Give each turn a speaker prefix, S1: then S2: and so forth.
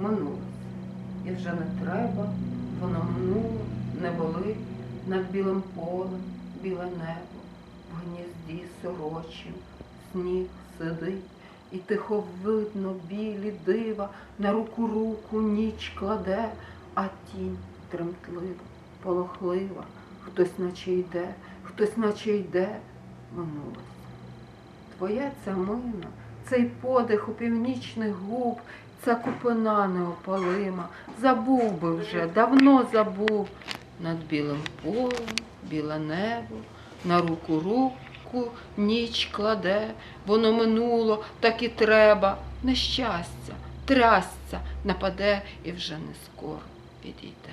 S1: минулось. І вже не треба, воно минуло, не болить над білим полем, біле небо, в гнізді сорочим, сніг сидить, і тихо видно білі дива, на руку руку ніч кладе, а тінь тремтлива, полохлива, хтось наче йде, хтось наче йде, минулось. Твоя ця мина, цей подих у північних губ, ця купина неопалима, забув би вже, давно забув. Над білим полем, біле небо, на руку руку ніч кладе, воно минуло, так і треба. Нещастя, трясця нападе і вже не скоро підійде.